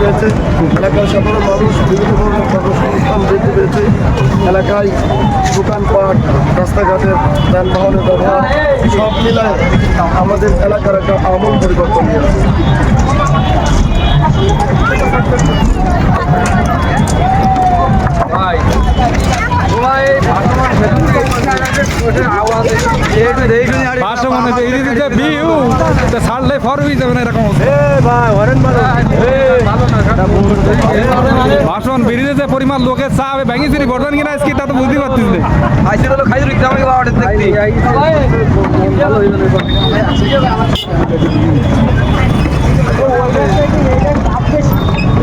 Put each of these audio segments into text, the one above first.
পেয়েছে এলাকার সাধারণ মানুষ বিভিন্ন ধরনের কর্মসংস্থান বৃদ্ধি পেয়েছে এলাকায় দোকানপাট রাস্তাঘাটের যানবাহনের ব্যবহার সব মিলায় আমাদের এলাকার একটা আমূল পরিবর্তন নিয়ে আসছে পাঁচশো মনে হচ্ছে এই দিতে বিউ তা ছাড়লে ফর হয়ে যাবে না এরকম ভাষণ বেরিয়ে যে পরিমাণ লোকের চা হবে ভেঙে চুরি কিনা আজকে তা তো বুঝতে পারছিস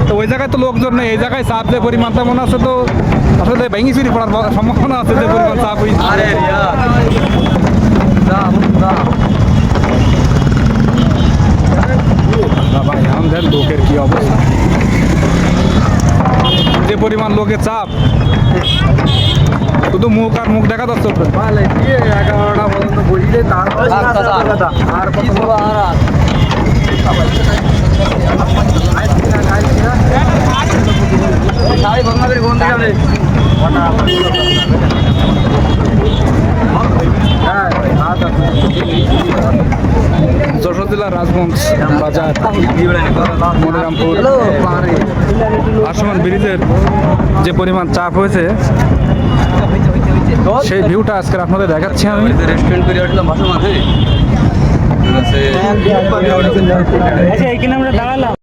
তো ওই জায়গায় তো লোকজন নেই এই জায়গায় চাপ যে পরিমাণ তেমন আছে তো। আসলে ভেঙে চুরি পড়ার সম্ভাবনা আছে যে পরিমাণ চাপ হয়েছে ভাই আমাদের লোকের কি অবস্থা পরিমাণ লোকের চাপ শুধু মুখ আর মুখ দেখা যাচ্ছে। এগারোটা পর্যন্ত জেলার রাজগঞ্জ বাজার মনিরামপুর। আসমান ব্রিজের যে পরিমাণ চাপ হয়েছে সেই ভিউটা আজকে আপনাদের দেখাচ্ছি আমি। রেস্টুরেন্ট করে আচ্ছা আমরা দাঁড়ালাম?